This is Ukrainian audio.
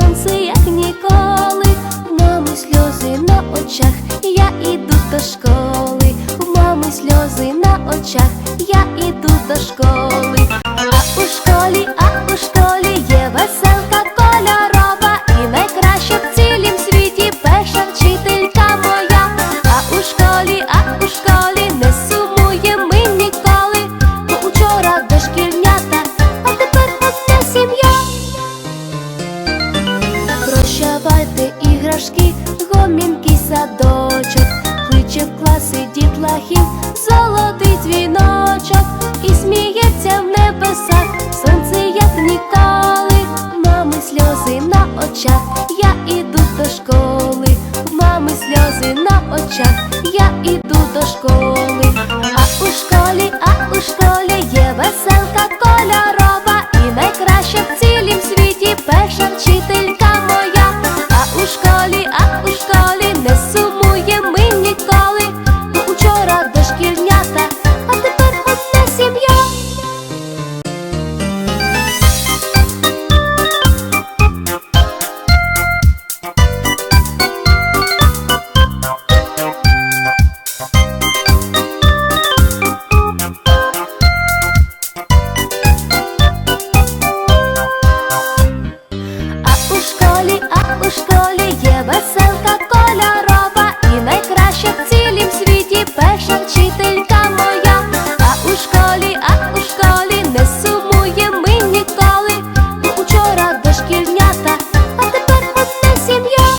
сонце, як ніколи, у мами сльози на очах, я іду до школи, У мами сльози на очах, я садочок, кличе в класи дітлахів золотий дзвіночок, і сміється в небесах, сонце як ніколи, мами сльози на очах, я іду до школи, мами сльози на очах, школі.